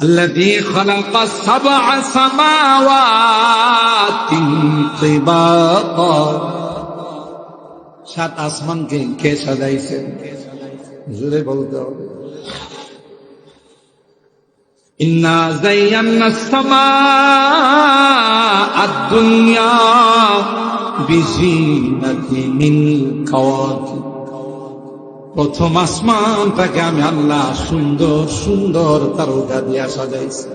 الذي خلق سبع سماوات طباقا সাত আসমানকে কে সাজাইছেন জুড়ে বলতে হবে ইন্না জাইয়ান্না السماء الدنيا بزينة من كواكب প্রথম আসমানটাকে আমি আল্লাহ সুন্দর সুন্দর তারকা দিয়া সাজাইছি।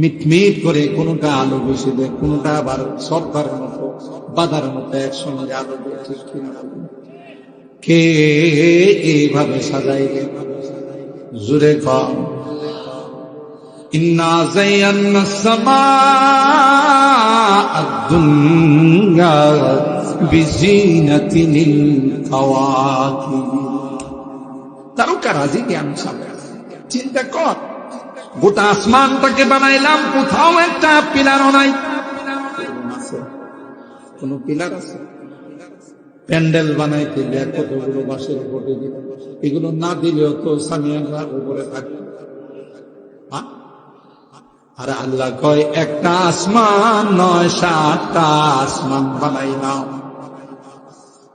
মিটমিট করে কোনটা আলো বেশি দেয়, কোনটা আবার সরকার মতো, বাদার মতো একসঙ্গে আলো ঠিক কে এইভাবে সাজাইলে? জুড়ে কম। ইন্না জাইয়ান্না সামা بزينة الكواكب তারকা রাজি জ্ঞান সামনে চিন্তা কর গোটা আসমানটাকে বানাইলাম কোথাও একটা পিলারও নাই কোন পিলার আছে প্যান্ডেল বানাইতে দেখ কতগুলো বাসের উপরে দিল এগুলো না দিলেও তো সামিয়ানরা উপরে থাকে হ্যাঁ? আর আল্লাহ কয় একটা আসমান নয় সাতটা আসমান বানাইলাম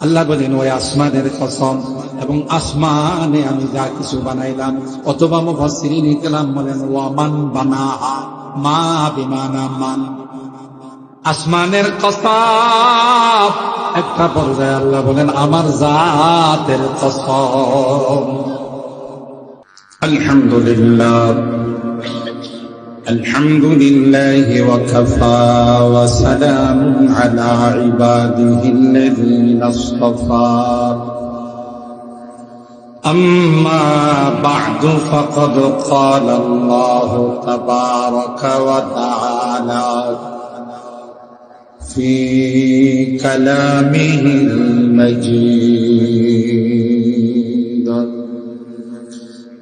আল্লাহ বলেন, ওই আসমানের কসম এবং আসমানে আমি যা কিছু বানাইলাম, অথবা মুফাসসিরিন নিকলাম বলেন, ওয়ামান বানাহা, মা বিমানা মান। আসমানের কসম, একটা পর্যায়ে আল্লাহ বলেন, আমার জাতের কসম। আলহামদুলিল্লাহ। الحمد لله وكفى وسلام على عباده الذين اصطفى. أما بعد فقد قال الله تبارك وتعالى في كلامه المجيد.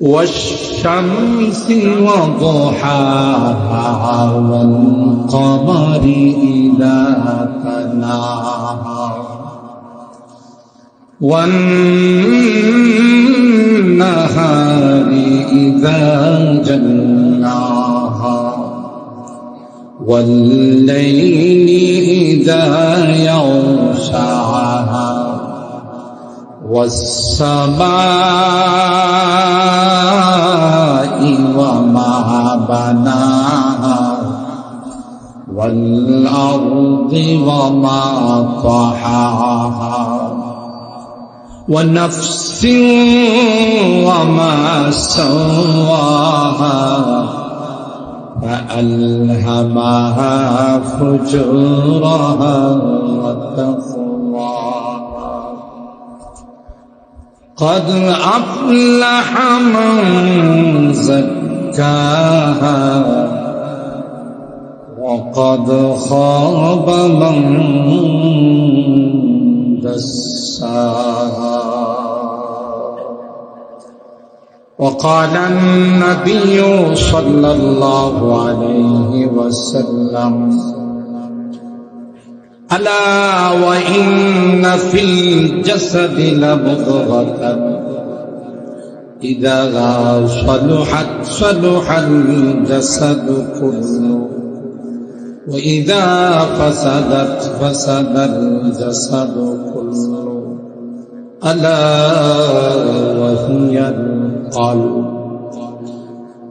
والشمس وضحاها والقمر إذا تلاها والنهار إذا جلاها والليل إذا يغشاها والسماء وما بناها والأرض وما طحاها ونفس وما سواها فألهمها فجورها وتقواها قد أفلح من زكاها وقد خاب من دساها. وقال النبي صلى الله عليه وسلم ألا وإن في الجسد لمضغة إذا صلحت صلح الجسد كله وإذا فسدت فسد الجسد كله. ألا وهي القلب.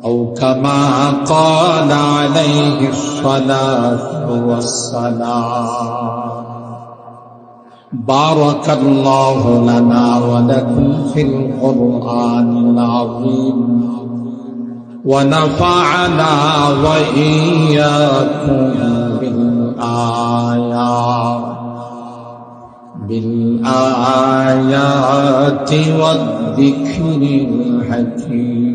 أو كما قال عليه الصلاة والسلام. بارك الله لنا ولكم في القرآن العظيم. ونفعنا وإياكم بالآيات. بالآيات والذكر الحكيم.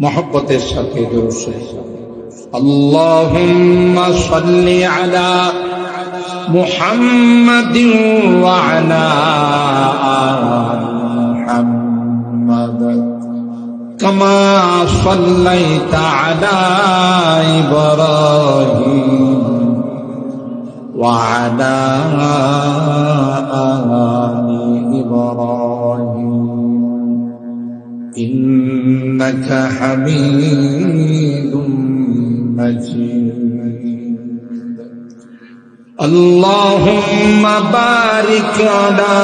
محبة الشكي اللهم صل على محمد وعلى آل محمد كما صليت على إبراهيم وعلى آل إبراهيم إنك حميد مجيد. اللهم بارك على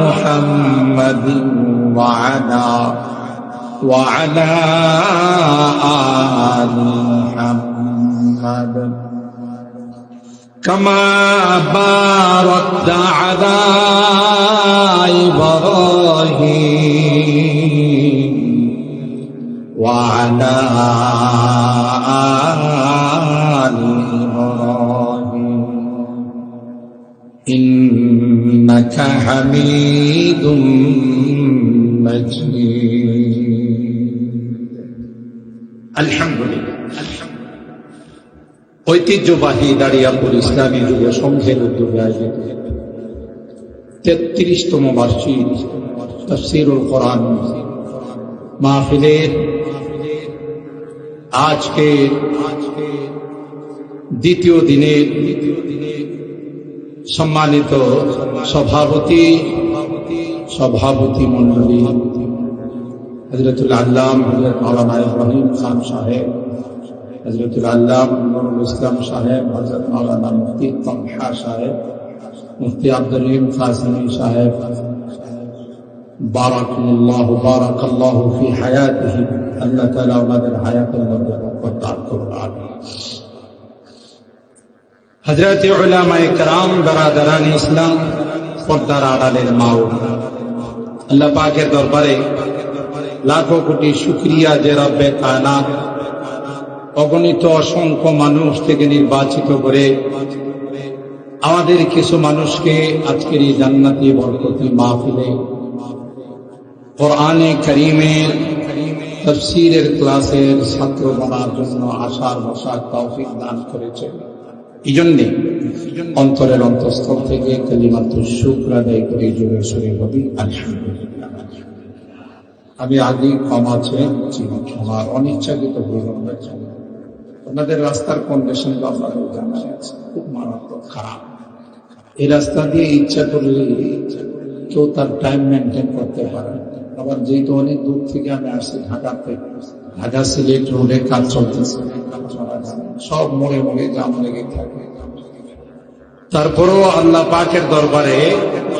محمد وعلى وعلى آل محمد. كما باركت على إبراهيم وعلى آل إبراهيم إنك حميد مجيد الحمد لله ঐতিহ্যবাহী দাঁড়িয়াপুর ইসলামী যুব সংঘের উদ্যোগে আয়োজিত তেত্রিশতম বার্ষিক তফসিরুল কোরআন মাহফিলের আজকে দ্বিতীয় দিনের সম্মানিত সভাপতি সভাপতি মন্ডলী হজরতুল আল্লাম হজরত মৌলানা খান সাহেব হজরতুল আল্লাহ ইসলাম সাহেব হজরত মৌলানা মুফতি তমহা সাহেব, মুফতি আব্দুল রহিম কাসিমি সাহেব বারাকুল্লাহ বারাকাল্লাহ ফি হায়াতিহি আল্লাহ তাআলা ওনাদের হায়াতের মধ্যে বরকত দান করুন আমিন হযরত উলামায়ে کرام বরাদরান ইসলাম পর্দার আড়ালের মাও আল্লাহ পাকের দরবারে লাখো কোটি শুকরিয়া যে রব্বে কায়নাত অগণিত অসংখ্য মানুষ থেকে নির্বাচিত করে আমাদের কিছু মানুষকে আজকের এই জান্নাতি বরকতি মাহফিলে কোরআনে করিমের তফসিরের ক্লাসের ছাত্র বনার জন্য আশার বসার তৌফিক দান করেছে। এই জন্যে অন্তরের অন্তঃস্থল থেকে কালিমাত্র শুক্র আদায় করে জোরে সরে আলহামদুলিল্লাহ আমি আগে ক্ষমা চেয়ে আমার অনিচ্ছাকৃত ওনাদের রাস্তার কন্ডিশন তো আপনাদের জানা আছে, খুব মারাত্মক খারাপ। এই রাস্তা দিয়ে ইচ্ছা করলে কেউ তার টাইম মেনটেন করতে পারে আবার যেহেতু অনেক দূর থেকে আমি আসছি ঢাকাতে ঢাকা সিলেট রোডে কাজ চলতেছে সব মোড়ে মোড়ে জাম লেগে থাকে। তারপরেও আল্লাহ পাকের দরবারে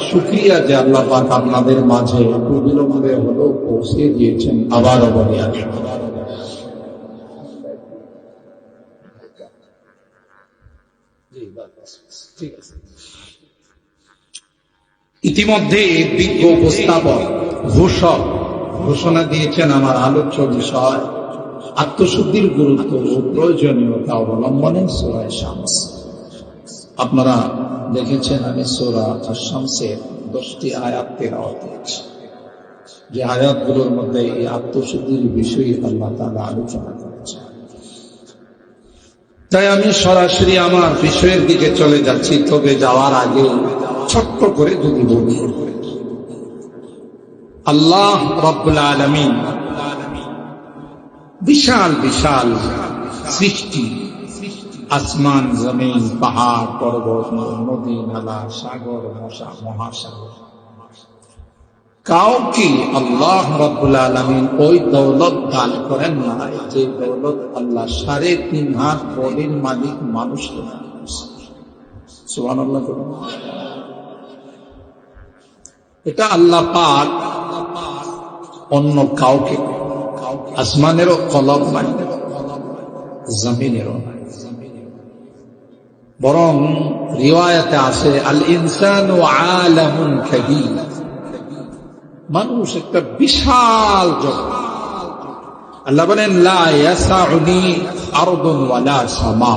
শুক্রিয়া যে আল্লাহ পাক আপনাদের মাঝে একটু বিলম্বে হলেও পৌঁছে দিয়েছেন আবারও বলে ইতিমধ্যে বিজ্ঞ উপস্থাপক ঘোষক ঘোষণা দিয়েছেন আমার আলোচ্য বিষয়। আত্মশুদ্ধির গুরুত্ব ও প্রয়োজনীয়তা অবলম্বনে সোরায় শামস। আপনারা দেখেছেন আমি সোরা শামসের দশটি আয়াত তেলাওয়াত করেছি। যে আয়াতগুলোর মধ্যে এই আত্মশুদ্ধির বিষয়ে আল্লাহ তাআলা আলোচনা করেছেন। তাই আমি সরাসরি আমার বিষয়ের দিকে চলে যাচ্ছি, তবে যাওয়ার আগে ছোট্ট করে যদি বলি। আল্লাহ রব্বুল আলমিন বিশাল বিশাল সৃষ্টি, আসমান, জমিন, পাহাড়, পর্বত, নদী, নালা, সাগর, মশা, মহাসাগর কাউকে আল্লাহ রব্বুল আলমিন ওই দৌলত দান করেন না যে দৌলত আল্লাহ সাড়ে তিন হাত বডির মালিক মানুষকে দান। সুবহানাল্লাহ বলুন। এটা আল্লাহ পাক অন্য কাউকে আসমানেরও কলম নাই, জমিনেরও নাই। বরং রিওয়ায়াতে আছে আল ইনসান ও আলামুন কাবীর। মানুষ একটা বিশাল জগৎ। আল্লাহ বলেন, লা ইয়াসাউনি আরদুন ওয়ালা সামা।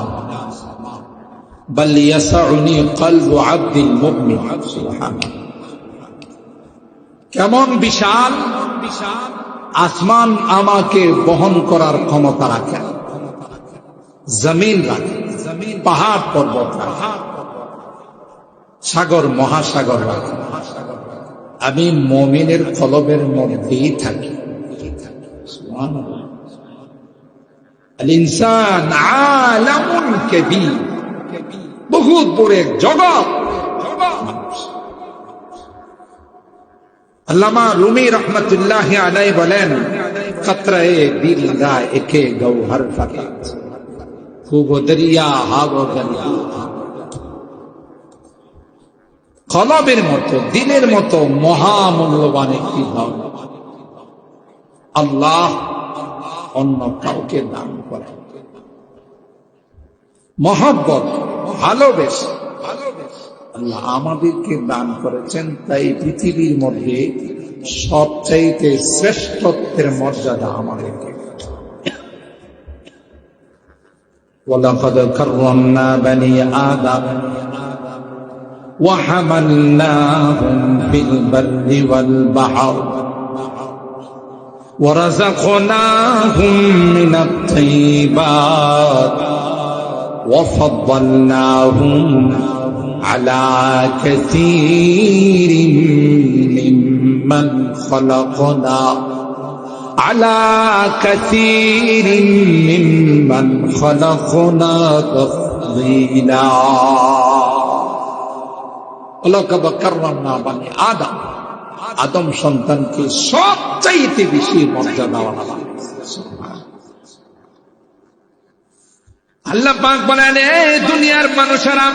বল ইয়াসাউনি কলবু আব্দিল মুমিন, সুবহানাল্লাহ। কেমন বিশাল বিশাল আসমান আমাকে বহন করার ক্ষমতা রাখে। জমিন রাখে। পাহাড় পর্বত সাগর, মহাসাগর রাখে। আমি মমিনের কলবের মধ্যেই থাকি। ইনসান আলামুন কাবীর। বহুত বড় জগৎ। আল্লামা রুমি রহমতুল্লাহ আলাই বলেন কলবের মতো, দিনের মতো মহামূল্যবান একটি ধর্ম আল্লাহ অন্য কাউকে দান করেন। মহব্বত, ভালোবেসে আল্লাহ আমাদেরকে দান করেছেন তাই পৃথিবীর মধ্যে সবচাইতে শ্রেষ্ঠত্বের মর্যাদা আমাদেরকে ولقد كرمنا بني آدم وحملناهم في البر والبحر ورزقناهم من الطيبات وفضلناهم على كثير ممن خلقنا على كثير ممن خلقنا تفضيلا ولقد كرمنا بني آدم আদম সন্তানকে সবচাইতে বেশি মর্যাদা আল্লাহ পাক বলেন দুনিয়ার মানুষেরা,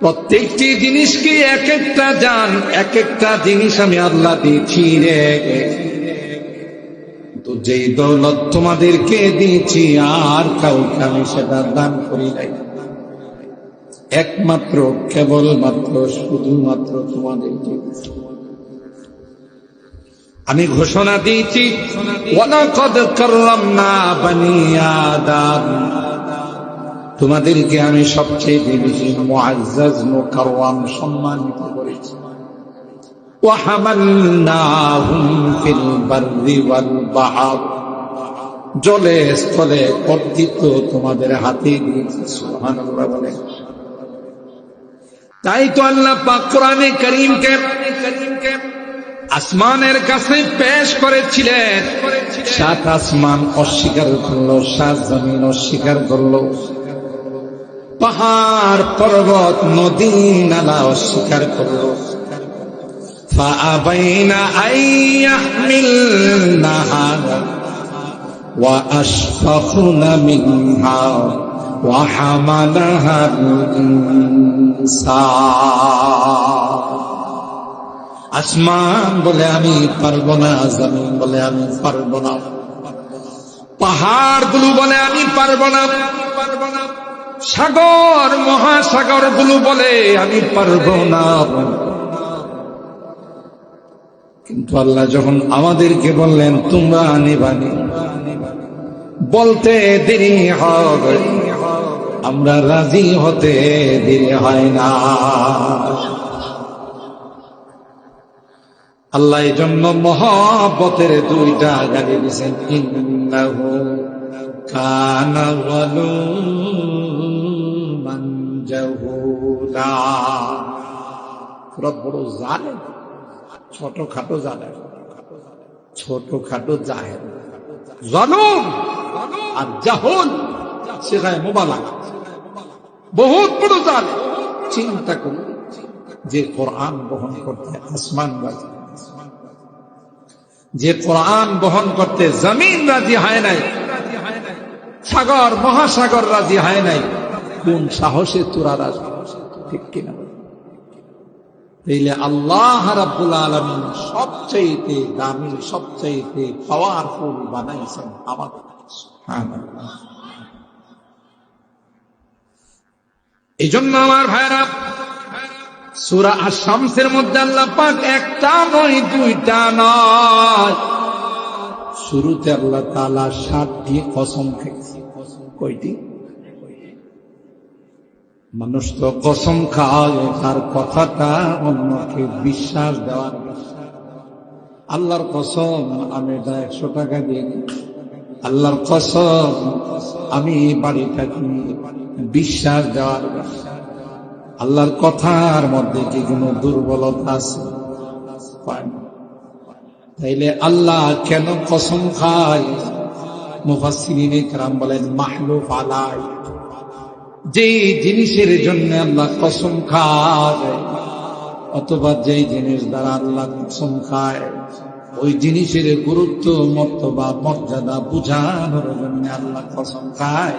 প্রত্যেকটি জিনিসকে এক একটা জান, এক একটা জিনিস আমি আল্লাহ দিয়েছি রে তো যেই দৌলত তোমাদেরকে দিয়েছি, আর কাউকে আমি সেটা দান করি নাই একমাত্র, কেবলমাত্র, শুধুমাত্র তোমাদেরকে। আমি ঘোষণা দিয়েছি তোমাদেরকে আমি সবচেয়ে বেশি মুআজ্জাজ সম্মানিত করেছি। জলে, স্থলে কর্তৃত্ব তোমাদের হাতে দিয়েছে তাই তো আল্লাহ পাক কোরআনে করিমকে করিমকে আসমানের কাছে পেশ করেছিলেন। সাত আসমান অস্বীকার করল, সাত জমিন অস্বীকার করল। পাহাড়, পর্বত, নদী নালা অস্বীকার করল। ফাআবাইনা ওয়া আসমান বলে আমি পারব না, জমিন বলে আমি পারব না। পাহাড়গুলো বলে আমি পারব না। পারব না সাগর, মহাসাগরগুলো বলে আমি পারব না। কিন্তু আল্লাহ যখন আমাদেরকে বললেন, তোমরা আনিবানি বলতে দেরি হবে। আমরা রাজি হতে দেরি হয় না। আল্লাহ এই জন্য মহাবতের দুইটা গালি দিয়েছেন, ইন্নাহু কানা যালুমান জাহুলা বড় জালেম, ছোটখাটো জালেম, ছোটখাটো জাহেল। জলম আর জাহল সেখানে মোবালা বহুত বড় জাল চিন্তা করুন যে কোরআন বহন করতে আসমান রাজি যে কোরআন বহন করতে জমিন রাজি হয় নাই, সাগর, মহাসাগর রাজি হয় নাই, কোন সাহসে তোরা রাজি? ঠিক কিনা? আল্লাহ রাব্বুল আলামিন সবচাইতে দামি, সবচাইতে পাওয়ারফুল বানাইছেন আমাদের এই জন্য আমার ভাইরা সুরা আর শামসের মধ্যে আল্লাহ পাক একটা নয়, দুইটা নয়। শুরুতে আল্লাহ তালা ষাটটি কসম খেয়েছে কয়টি? মানুষ তো কসম খায়, তার কথাটা অন্যকে বিশ্বাস দেওয়ার আল্লাহর কসম আমি এটা একশো টাকা দিয়ে আল্লাহর কসম আমি বাড়িটা কিনি বিশ্বাস দেওয়ার আল্লাহর কথার মধ্যে কি কোনো দুর্বলতা আছে? তাইলে আল্লাহ কেন কসম খায়? মুফাসিনে কারাম বলেন মাহলু ফালাই যে জিনিসের জন্য আল্লাহ কসম খায়, অথবা যেই জিনিস দ্বারা আল্লাহ কসম খায়। ওই জিনিসের গুরুত্ব মর্তবা মর্যাদা বুঝানোর জন্য আল্লাহ কসম খায়।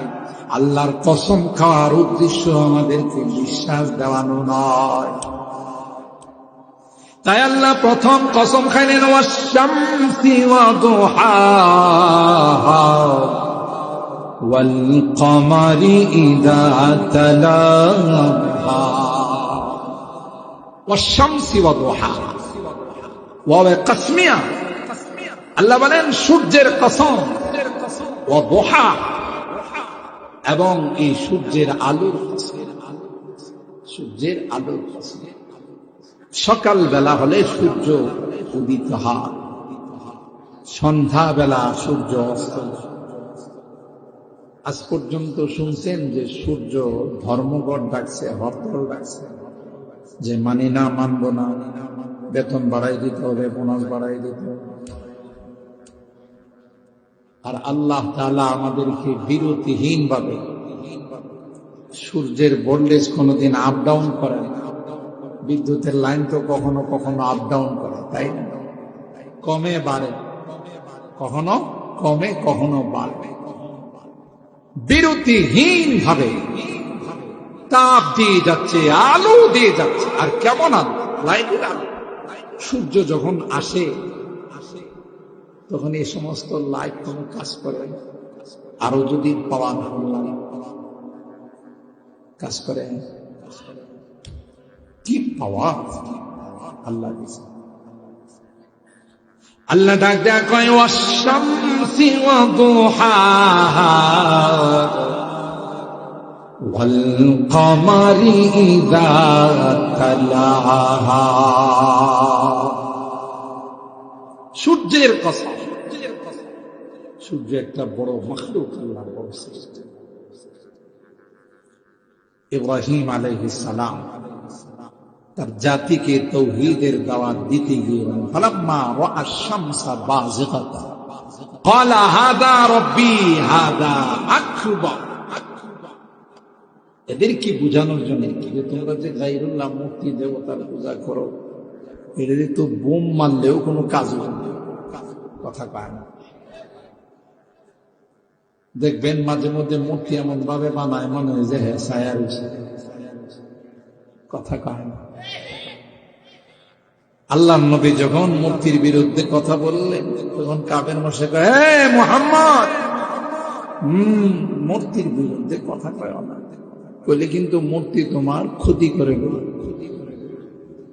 আল্লাহর কসম খাওয়ার উদ্দেশ্য আমাদেরকে বিশ্বাস দেওয়ানো নয়। তাই আল্লাহ প্রথম কসম খাইলেন ওয়াশামসি ওয়া দুহাহা ওয়াল কমারি তালাহা ওয়াশামসি ওয়া দুহাহা ওয়া কাসমিয়া আল্লাহ বলেন, সূর্যের কসম দুহা। এবং এই সূর্যের আলোর সূর্যের আলোর সকাল বেলা হলে সূর্য উদিত হয়। সন্ধ্যা বেলা সূর্য অস্ত। আজ পর্যন্ত শুনছেন যে সূর্য ধর্মঘট ডাকছে, হরতাল ডাকছে। যে মানি না, মানব না। বেতন বাড়াই দিতে হবে, বোনাস বাড়াই দিতে হবে। আর আল্লাহ তাআলা আমাদেরকে বিরতিহীন ভাবে সূর্যের ভোল্টেজ কোনোদিন আপ ডাউন করে বিদ্যুতের লাইন তো কখনো কখনো আপ ডাউন করে, তাই না? কমে বাড়ে, কখনো কমে, কখনো বাড়বে। বিরতিহীন ভাবে তাপ দিয়ে যাচ্ছে, আলো দিয়ে যাচ্ছে, আর কেমন আলো? লাইটের আলো। সূর্য যখন আসে, তখন এই সমস্ত লাইট কোনো কাজ করে। আরও যদি পাওয়া না লাগে কাজ করে। কি পাওয়া? আল্লাহ আল্লাহ ডাক দেয়া কমারি ইযা তালাহা। সূর্যের কথা সূর্য একটা বড় মখলুক আল্লাহর বড় সৃষ্টি। ইব্রাহিম আলাইহিস সালাম তার জাতিকে তৌহিদের দাওয়াত দিতে গিয়ে ফালাম্মা রাআ শামসা বাযিগাতা ক্বালা, হাদা রাব্বি হাদা আকবার এদেরকে বোঝানোর জন্য যে তোমরা যে গাইরুল্লাহ মূর্তি দেবতার পূজা করো, এদের তো বোম মারলেও কোনো কাজ হবে কথা কয় না। দেখবেন মাঝে মধ্যে মূর্তি এমন ভাবে বানায়, মনে হয় যে হ্যাঁ ছায়া কথা কয় না। আল্লাহ নবী যখন মূর্তির বিরুদ্ধে কথা বললেন, তখন কাবের মশে কয় মোহাম্মদ! হম, মূর্তির বিরুদ্ধে কথা কয় না। কইলে কিন্তু মূর্তি তোমার ক্ষতি করে গেল।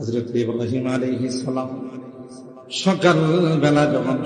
হজরত ইব্রাহিম আলাইহিস সালাম সকাল বেলা যখন